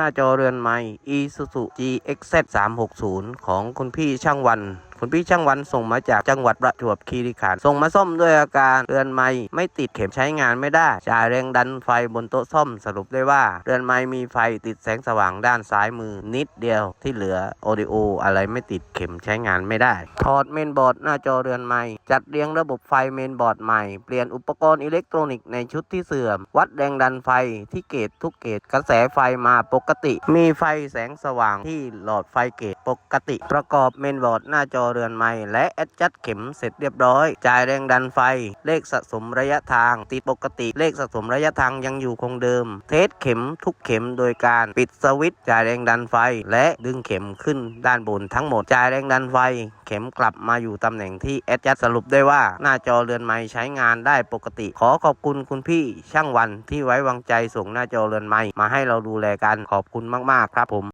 หน้าจอเรือนใหม่ Isuzu GXZ 360ของคุณพี่ช่างวัน คุณพี่ช่างวันส่งมาจากจังหวัดประจวบคีรีขันธ์ส่งมาซ่อมด้วยอาการเรือนไม้ไม่ติดเข็มใช้งานไม่ได้จ่ายแรงดันไฟบนโต๊ะซ่อมสรุปได้ว่า เรือนไม้มีไฟติดแสงสว่างด้านซ้ายมือนิดเดียวที่เหลือโอดิโออะไรไม่ติดเข็มใช้งานไม่ได้ ถอดเมนบอร์ดหน้าจอเรือนไม้จัดเรียงระบบไฟเมนบอร์ดใหม่ เปลี่ยนอุปกรณ์อิเล็กทรอนิกส์ในชุดที่เสื่อม วัดแรงดันไฟที่เกตทุกเกตกระแสไฟมาปกติ มีไฟแสงสว่างที่หลอดไฟเกตปกติ ประกอบเมนบอร์ดหน้าจอเรือนไม้และแอดจัดเข็มเสร็จเรียบร้อย จ่ายแรงดันไฟ เลขสะสมระยะทางติดปกติเลขสะสมระยะทางยังอยู่คงเดิม เทสเข็มทุกเข็มโดยการปิดสวิตช์จ่ายแรงดันไฟ และดึงเข็มขึ้นด้านบนทั้งหมดจ่ายแรงดันไฟ เข็มกลับมาอยู่ตำแหน่งที่แอดจัดสรุปได้ว่า หน้าจอเรือนไม้ใช้งานได้ปกติ ขอขอบคุณคุณพี่ช่างวันที่ไว้วางใจส่งหน้าจอเรือนไม้มาให้เราดูแลกันขอบคุณมากๆครับผม